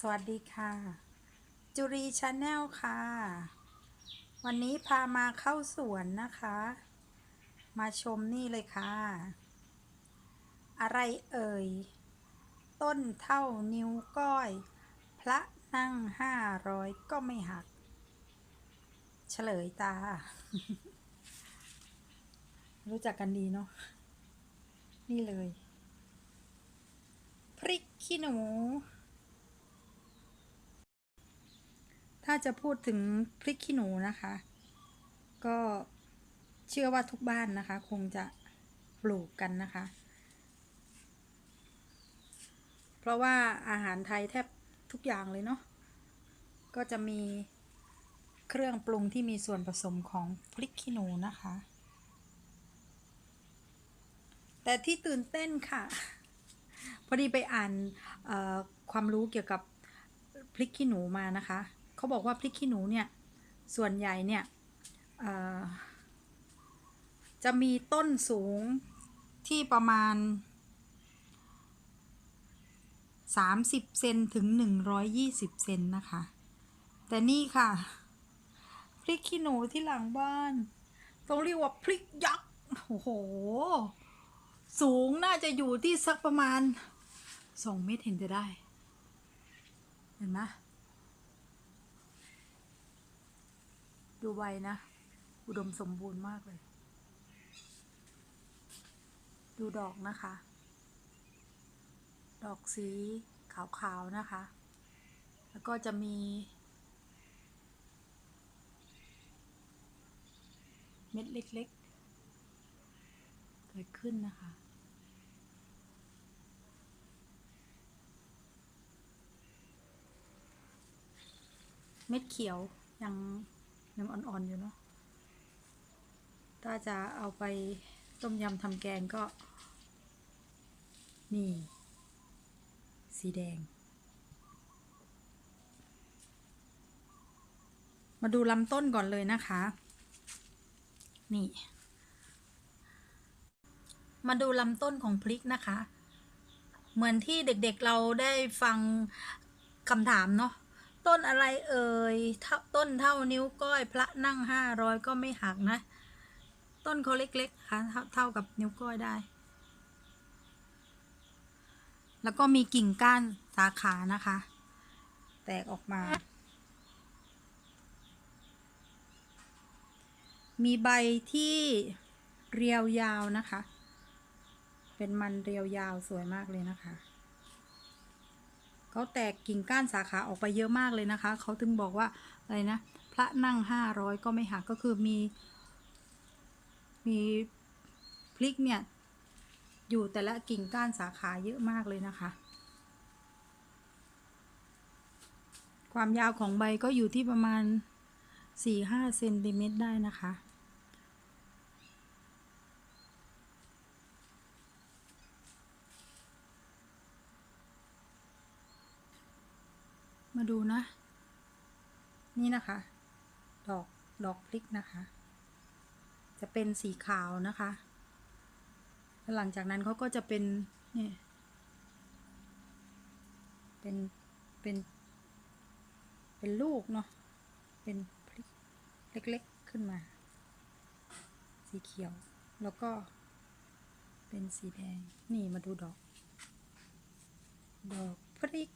สวัสดีค่ะ จุรีชาแนลค่ะ วันนี้พามาเข้าสวนนะคะ มาชมนี่เลยค่ะ อะไรเอ่ย ต้นเท่านิ้วก้อย พระนั่งห้าร้อยก็ไม่หัก เฉลยตา รู้จักกันดีเนาะนี่เลย พริกขี้หนู ถ้าจะพูดถึงพริกขี้หนูนะคะ ก็เชื่อว่าทุกบ้านนะคะ คงจะปลูกกันนะคะ เพราะว่าอาหารไทยแทบทุกอย่างเลยเนาะก็จะมีเครื่องปรุงที่มีส่วนผสมของพริกขี้หนูนะคะ แต่ที่ตื่นเต้นค่ะ พอดีไปอ่านความรู้เกี่ยวกับพริกขี้หนูมานะคะ เขาบอกว่าพริกขี้หนูเนี่ย ส่วนใหญ่เนี่ยจะมีต้นสูงที่ประมาณ 30 เซนถึง 120 เซนนะคะ แต่นี่ค่ะ พริกขี้หนูที่หลังบ้าน ต้องเรียกว่าพริกยักษ์ โอ้โห สูงน่าจะอยู่ที่สักประมาณ 2 เมตรเห็นจะได้ เห็นไหม ดูใบนะ อุดมสมบูรณ์มากเลย ดูดอกนะคะ ดอกสีขาวๆนะคะ แล้วก็จะมี เม็ดเล็กๆ เกิดขึ้นนะคะเม็ดเขียวยัง ยังอ่อนๆอยู่เนาะ ถ้าจะเอาไปต้มยำทำแกงก็ นี่ สีแดง มาดูลำต้นก่อนเลยนะคะ นี่ มาดูลำต้นของพริกนะคะ เหมือนที่เด็กๆเราได้ฟังคำถามเนาะ ต้นอะไรเอ่ยต้นเท่านิ้วก้อย พระนั่งห้าร้อยก็ไม่หักนะ ต้นเขาเล็กๆค่ะเท่าเท่ากับนิ้วก้อยได้ แล้วก็มีกิ่งก้านสาขานะคะ แตกออกมา มีใบที่เรียวยาวนะคะ เป็นมันเรียวยาวสวยมากเลยนะคะ เขาแตกกิ่งก้านสาขาออกไปเยอะมากเลยนะคะ เขาถึงบอกว่าอะไรนะ พระนั่งห้าร้อยก็ไม่หักก็คือมี มีพริกเนี่ย อยู่แต่ละกิ่งก้านสาขาเยอะมากเลยนะคะ ความยาวของใบก็อยู่ที่ประมาณสี่ห้าเซนติเมตรได้นะคะ มาดูนะ นี่นะคะ ดอกดอกพริกนะคะ จะเป็นสีขาวนะคะแล้วหลังจากนั้นเขาก็จะเป็นเนี่ยเป็น เป็น เป็นลูกเนาะ เป็นพริกเล็กๆขึ้นมา สีเขียว แล้วก็เป็นสีแดง นี่มาดูดอก ดอกพริก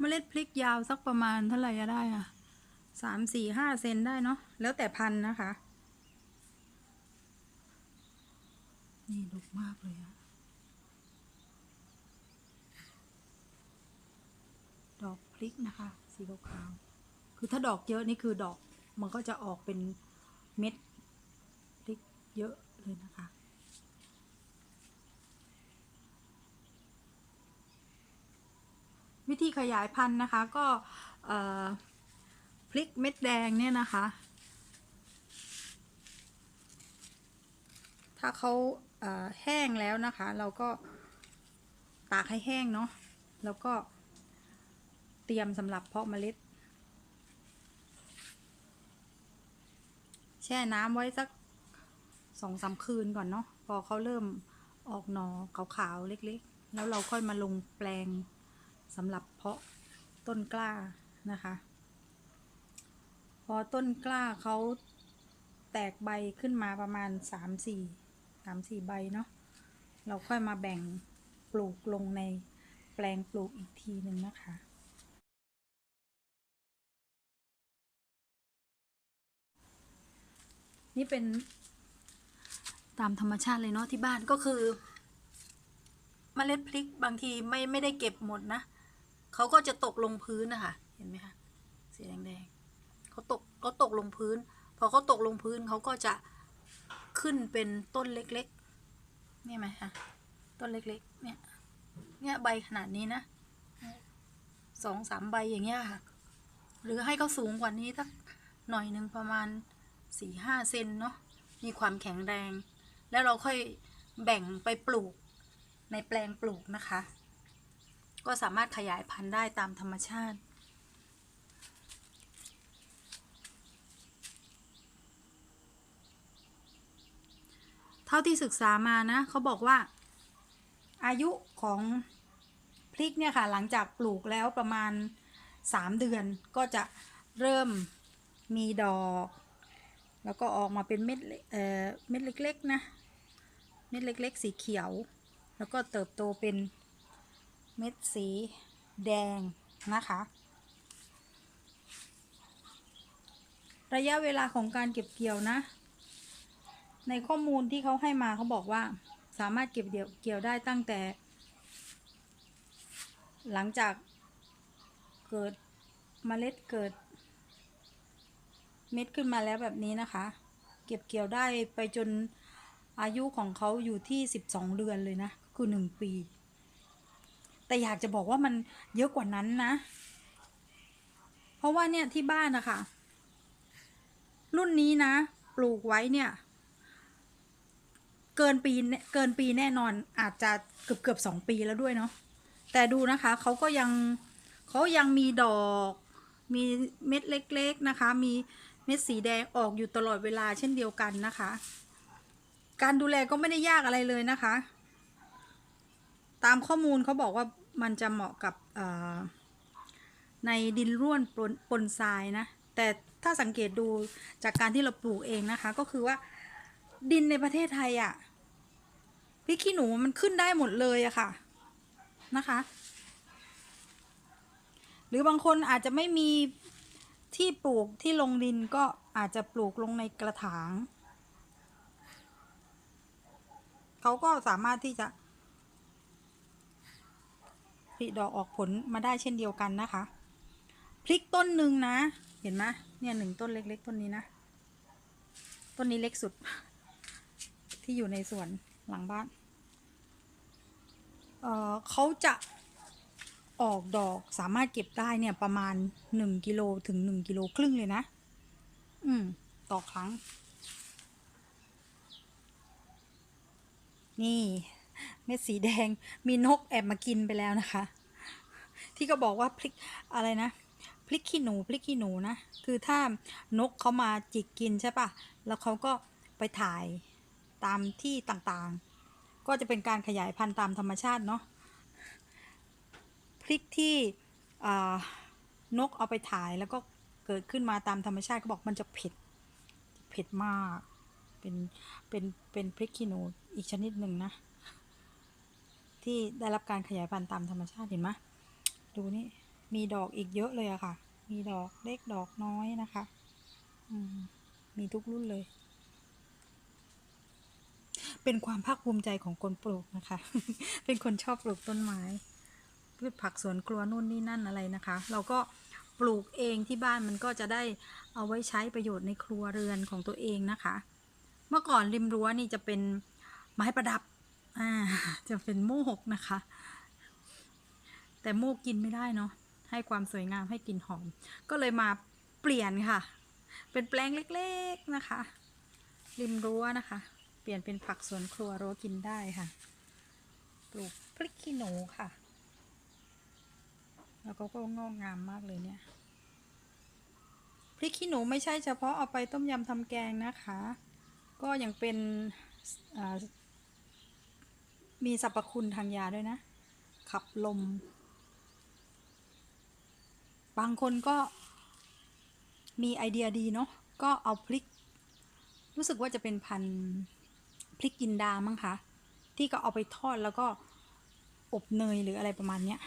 เมล็ดพริกยาวสักประมาณเท่าไหร่จะได้อะสามสี่ห้าเซนได้เนาะแล้วแต่พันนะคะ นี่ดกมากเลยอะดอกพริกนะคะ สีขาวๆคือถ้าดอกเยอะนี่คือดอกมันก็จะออกเป็นเม็ดพริกเยอะเลยนะคะ ธีขยายพันธุ์นะคะก็พริกเม็ดแดงเนี่ยนะคะ ถ้าเขาเอ่อแห้งแล้วนะคะ เราก็ตากให้แห้งเนาะแล้วก็เตรียมสำหรับเพาะเมล็ด แช่น้ำไว้สักสองสามคืนก่อนเนาะพอเขาเริ่มออกหนอขาวๆเล็กๆ แล้วเราค่อยมาลงแปลงำหรับเพาะต้นกล้านะคะ พอต้นกล้าเขาแตกใบขึ้นมาประมาณ 3 4 3 4 ใบเนาะเราค่อยมาแบ่งปลูกลงในแปลงปลูกอีกทีหนึ่งนะคะนี่เป็นตามธรรมชาติเลยเนาะที่บ้านก็คือเมล็ดพริกบางทีไม่ไม่ได้เก็บหมดนะ เขาก็จะตกลงพื้นนะคะเห็นไหมคะสีแดงๆเขาตกเขาตกลงพื้น พอเขาตกลงพื้นเขาก็จะขึ้นเป็นต้นเล็กๆนี่ไหมคะต้นเล็กๆเนี่ยเนี่ยใบขนาดนี้นะสองสามใบอย่างเงี้ยค่ะ หรือให้เขาสูงกว่านี้สักหน่อยหนึ่งประมาณสี่ห้าเซนเนาะมีความแข็งแรง แล้วเราค่อยแบ่งไปปลูกในแปลงปลูกนะคะ ก็สามารถขยายพันธุ์ได้ตามธรรมชาติ เท่าที่ศึกษามานะเขาบอกว่า อายุของพริกเนี่ยค่ะหลังจากปลูกแล้วประมาณ 3 เดือนก็จะเริ่มมีดอกแล้วก็ออกมาเป็นเม็ดเอ่อเม็ดเล็กๆนะ เม็ดเล็กๆ สีเขียว แล้วก็เติบโตเป็น เม็ดสีแดงนะคะ ระยะเวลาของการเก็บเกี่ยวนะ ในข้อมูลที่เขาให้มาเขาบอกว่าสามารถเก็บเกี่ยวเกี่ยวได้ตั้งแต่ หลังจากเกิดเมล็ดเกิด เม็ดขึ้นมาแล้วแบบนี้นะคะ เก็บเกี่ยวได้ไปจนอายุของเขาอยู่ที่ 12 เดือนเลยนะ คือ 1 ปี แต่อยากจะบอกว่ามันเยอะกว่านั้นนะ เพราะว่าเนี่ยที่บ้านนะคะรุ่นนี้นะ ปลูกไว้เนี่ย เกินปีเกินปีแน่นอนอาจจะเกือบเกือบสองปีแล้วด้วยเนาะแต่ดูนะคะเขาก็ยังเขายังมีดอกมีเม็ดเล็ก ๆนะคะ มีเม็ดสีแดงออกอยู่ตลอดเวลาเช่นเดียวกันนะคะ การดูแลก็ไม่ได้ยากอะไรเลยนะคะ ตามข้อมูลเขาบอกว่า มันจะเหมาะกับในดินร่วนปนปนทรายนะ แต่ถ้าสังเกตดูจากการที่เราปลูกเองนะคะ ก็คือว่าดินในประเทศไทยอะ่ะพริกขี้หนูมันขึ้นได้หมดเลยอะค่ะนะคะ หรือบางคนอาจจะไม่มีที่ปลูกที่ลงดินก็อาจจะปลูกลงในกระถางเขาก็สามารถที่จะ ผลิดอกออกผลมาได้เช่นเดียวกันนะคะ พริกต้นหนึ่งนะ เห็นไหมเนี่ยหนึ่งต้นเล็ก ๆ ต้นนี้นะ ต้นนี้เล็กสุด ที่อยู่ในสวนหลังบ้าน เออเขาจะออกดอกสามารถเก็บได้เนี่ยประมาณหนึ่งกิโลถึงหนึ่งกิโลครึ่งเลยนะ อืม ต่อครั้ง นี่ เม็ดสีแดงมีนกแอบมากินไปแล้วนะคะ ที่ก็บอกว่าพริกอะไรนะพริกขี้หนูพริกขี้หนูนะคือถ้านกเขามาจิกกินใช่ปะแล้วเขาก็ไปถ่ายตามที่ต่างๆ ก็จะเป็นการขยายพันธุ์ตามธรรมชาติเนาะพริกที่นกเอาไปถ่ายแล้วก็เกิดขึ้นมาตามธรรมชาติก็บอกมันจะเผ็ดเผ็ดมาก เป็นเป็นเป็นพริกขี้หนูอีกชนิดหนึ่งนะ ที่ได้รับการขยายพันธุ์ตามธรรมชาติเห็นไหมดูนี่มีดอกอีกเยอะเลยอะค่ะ มีดอกเล็กดอกน้อยนะคะมมีทุกรุ่นเลย เป็นความภาคภูมิใจของคนปลูกนะคะ เป็นคนชอบปลูกต้นไม้พืชผักสวนครัวนู่นนี่นั่นอะไรนะคะ เราก็ปลูกเองที่บ้านมันก็จะได้เอาไว้ใช้ประโยชน์ในครัวเรือนของตัวเองนะคะ เมื่อก่อนริมรั้วนี่จะเป็นไม้ประดับ อ่าจะเป็นโมกนะคะ แต่โมกกินไม่ได้เนาะให้ความสวยงามให้กลิ่นหอม ก็เลยมาเปลี่ยนค่ะ เป็นแปลงเล็กๆนะคะ ริมรั้วนะคะ เปลี่ยนเป็นผักสวนครัวรั้วกินได้ค่ะ ปลูกพริกขี้หนูค่ะ แล้วก็ก็งอกงามมากเลยเนี่ยพริกขี้หนูไม่ใช่เฉพาะเอาไปต้มยำทำแกงนะคะ ก็ยังเป็นอ่า มีสรรพคุณทางยาด้วยนะ ขับลม บางคนก็มีไอเดียดีเนาะก็เอาพริก รู้สึกว่าจะเป็นพันธุ์พริกกินดามั้งคะที่ก็เอาไปทอดแล้วก็อบเนยหรืออะไรประมาณเนี้ย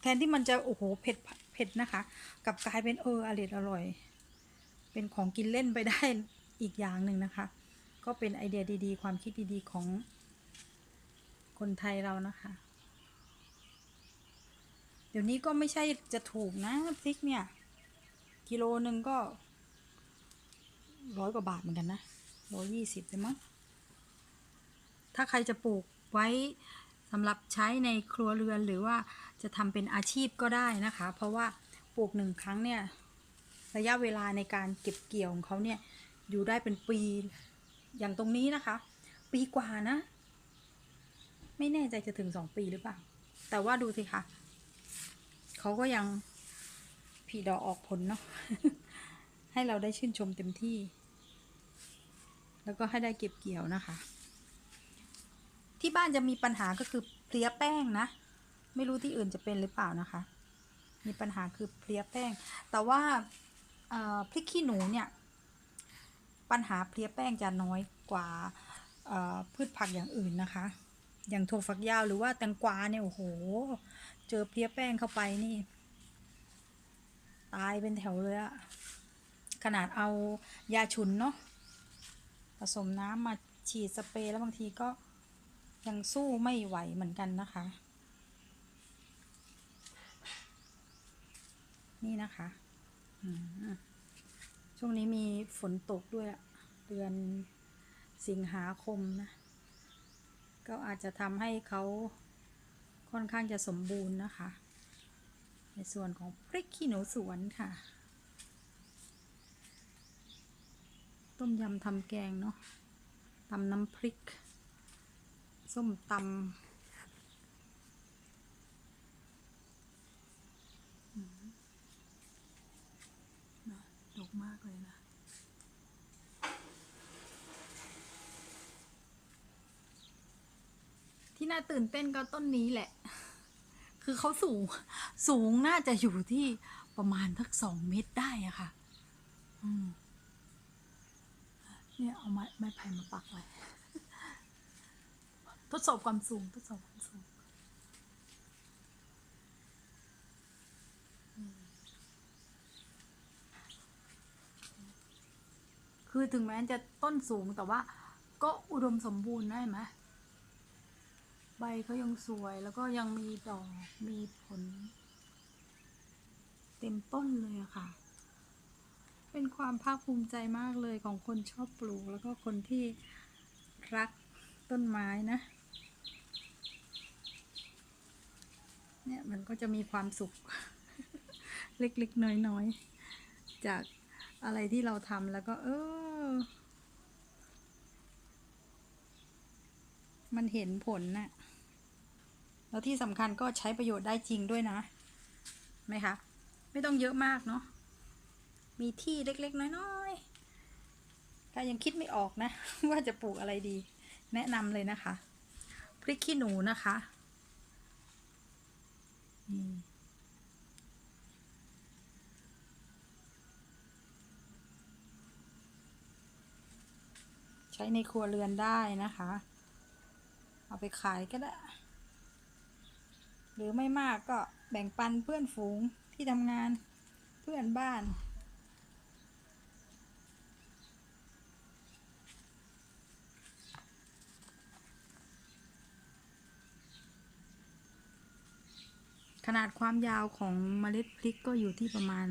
แทนที่มันจะโอ้โหเผ็ดเผ็ดนะคะกับกลายเป็นเอออร่อยอร่อย เป็นของกินเล่นไปได้อีกอย่างหนึ่งนะคะ ก็เป็นไอเดียดีๆ ความคิดดีๆของ คนไทยเรานะคะ เดี๋ยวนี้ก็ไม่ใช่จะถูกนะพริกเนี่ย กิโลหนึ่งก็ร้อยกว่าบาทเหมือนกันนะร้อยยี่สิบเลยมั้งถ้าใครจะปลูกไว้สำหรับใช้ในครัวเรือนหรือว่าจะทำเป็นอาชีพก็ได้นะคะ เพราะว่าปลูกหนึ่งครั้งเนี่ยระยะเวลาในการเก็บเกี่ยวของเขาเนี่ยอยู่ได้เป็นปีอย่างตรงนี้นะคะ ปีกว่านะ ไม่แน่ใจจะถึงสองปีหรือเปล่า แต่ว่าดูสิคะเขาก็ยังผลิดอกออกผลเนาะให้เราได้ชื่นชมเต็มที่ แล้วก็ให้ได้เก็บเกี่ยวนะคะ ที่บ้านจะมีปัญหาก็คือเพลียแป้งนะ ไม่รู้ที่อื่นจะเป็นหรือเปล่านะคะ มีปัญหาคือเพลียแป้ง แต่ว่าพริกขี้หนูเนี่ย ปัญหาเพลียแป้งจะน้อยกว่าพืชผักอย่างอื่นนะคะ อย่างถั่วฝักยาวหรือว่าแตงกวาเนี่ยโอ้โห เจอเพลียแป้งเข้าไปนี่ ตายเป็นแถวเลยอะขนาดเอายาฉุนเนาะผสมน้ำมาฉีดสเปรย์แล้วบางทีก็ยังสู้ไม่ไหวเหมือนกันนะคะ นี่นะคะช่วงนี้มีฝนตกด้วยอะเดือนสิงหาคมนะ ก็อาจจะทำให้เขาค่อนข้างจะสมบูรณ์นะคะ ในส่วนของพริกขี้หนูสวนค่ะ ต้มยำทำแกงเนาะตำน้ำพริก ส้มตำดกมากเลย นะที่น่าตื่นเต้นก็ต้นนี้แหละ คือเขาสูง สูงน่าจะอยู่ที่ประมาณทักสองเมตรได้อะค่ะ อืมเนี่ยเอาไม้ไม้ไผ่มาปักไว้ทดสอบความสูงทดสอบความสูงคือถึงแม้จะต้นสูงแต่ว่าก็อุดมสมบูรณ์ได้ไหม ใบเขายังสวยแล้วก็ยังมีดอกมีผล เต็มต้นเลยอะค่ะ เป็นความภาคภูมิใจมากเลยของคนชอบปลูก แล้วก็คนที่รักต้นไม้นะ เนี่ยมันก็จะมีความสุข เล็กๆ น้อยๆ จากอะไรที่เราทำแล้วก็ เออ มันเห็นผลน่ะ แล้วที่สำคัญก็ใช้ประโยชน์ได้จริงด้วยนะไหมคะ ไม่ต้องเยอะมากเนาะ มีที่เล็กๆ น้อยๆ ถ้ายังคิดไม่ออกนะ ว่าจะปลูกอะไรดี แนะนำเลยนะคะ พริกขี้หนูนะคะใช้ในครัวเรือนได้นะคะ เอาไปขายก็ได้ รือไม่มากก็แบ่งปันเพื่อนฝูงที่ทำงานเพื่อนบ้าน ขนาดความยาวของเมล็ดพริกก็อยู่ที่ประมาณ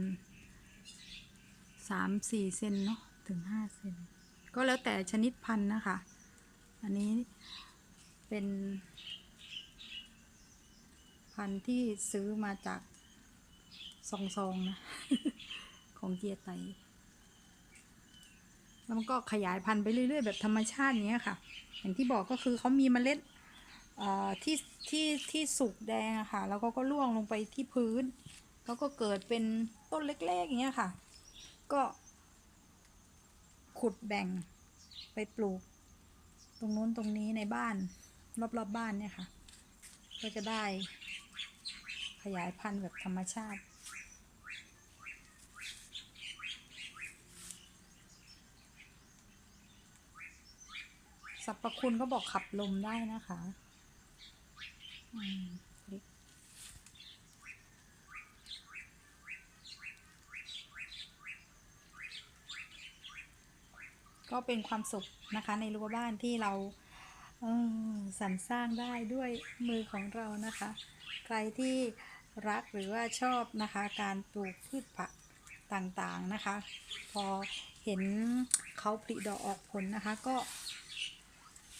สามสี่เซนเนาะถึงห้าเซนก็แล้วแต่ชนิดพันธุ์นะคะ อันนี้เป็น พันธุ์ที่ซื้อมาจากซองๆนะ ของเจียไต แล้วมันก็ขยายพันธุ์ไปเรื่อยๆ แบบธรรมชาติอย่างเงี้ยค่ะ อย่างที่บอกก็คือเขามีเมล็ดที่ที่ที่สุกแดงอะค่ะ แล้วก็ก็ร่วงลงไปที่พื้น แล้วก็เกิดเป็นต้นเล็กๆอย่างเงี้ยค่ะ ก็ขุดแบ่งไปปลูก ตรงนู้นตรงนี้ในบ้าน รอบๆบบ้านเนี่ยค่ะ ก็จะได้ขยายพันธุ์แบบธรรมชาติ สรรพคุณก็บอกขับลมได้นะคะก็เป็นความสุขนะคะในรั้วบ้านที่เรา สรรสร้างได้ด้วยมือของเรานะคะ ใครที่รักหรือว่าชอบนะคะการปลูกพืชผักต่างๆนะคะ พอเห็นเขาผลิดอกออกผลนะคะ ก็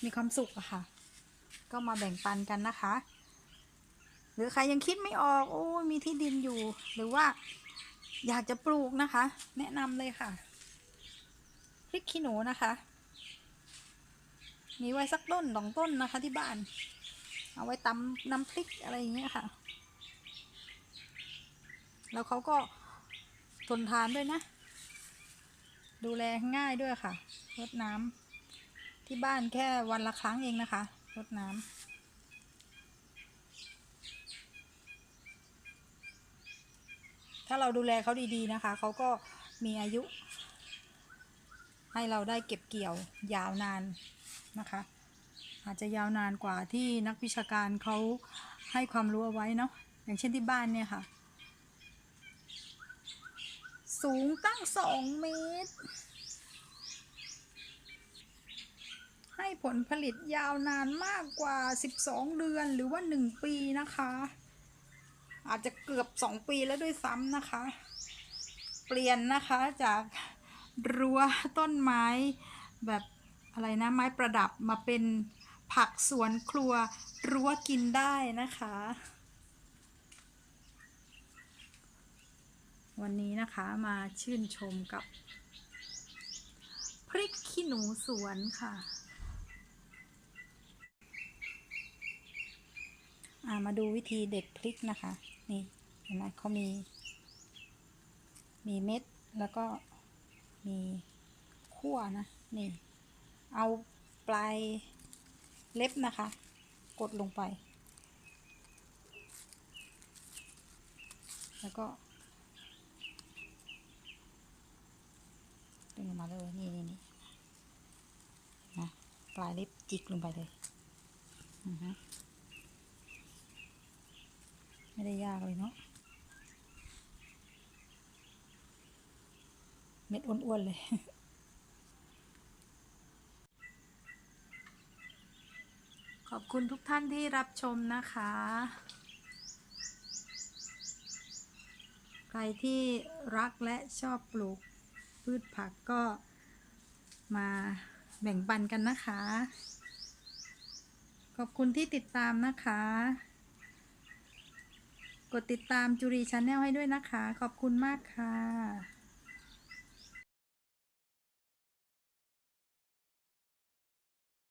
มีความสุขอะค่ะ ก็มาแบ่งปันกันนะคะ หรือใครยังคิดไม่ออกโอ้ยมีที่ดินอยู่ หรือว่าอยากจะปลูกนะคะ แนะนำเลยค่ะพริกขี้หนูนะคะ มีไว้สักต้นสองต้นนะคะที่บ้าน เอาไว้ตำน้ำพริกอะไรอย่างเงี้ยค่ะ แล้วเขาก็ทนทานด้วยนะ ดูแลง่ายด้วยค่ะรดน้ำที่บ้านแค่วันละครั้งเองนะคะรดน้ำถ้าเราดูแลเขาดีๆนะคะ เขาก็มีอายุ ให้เราได้เก็บเกี่ยวยาวนาน นะคะ อาจจะยาวนานกว่าที่นักวิชาการเขาให้ความรู้เอาไว้เนาะอย่างเช่นที่บ้านเนี่ยค่ะ สูงตั้งสองเมตร ให้ผลผลิตยาวนานมากกว่า 12 เดือนหรือว่า 1 ปีนะคะ อาจจะเกือบ 2 ปีแล้วด้วยซ้ำนะคะ เปลี่ยนนะคะจากรั้วต้นไม้แบบ อะไรนะไม้ประดับมาเป็นผักสวนครัวรั้วกินได้นะคะ วันนี้นะคะมาชื่นชมกับ พริกขี้หนูสวนค่ะามาดูวิธีเด็ดพริกนะคะ นี่เห็นไหมเขามี มีเม็ดแล้วก็มีขั้วนะ นี่ เอาปลายเล็บนะคะ กดลงไป แล้วก็ดึงออกมาเลยนี่นี่นี่นะปลายเล็บจิกลงไปเลยอือฮะไม่ได้ยากเลยเนาะเม็ดอ้วนๆเลย ขอบคุณทุกท่านที่รับชมนะคะ ใครที่รักและชอบปลูกพืชผักก็มาแบ่งปันกันนะคะ ขอบคุณที่ติดตามนะคะ กดติดตามจุรีชาแนลให้ด้วยนะคะ ขอบคุณมากค่ะ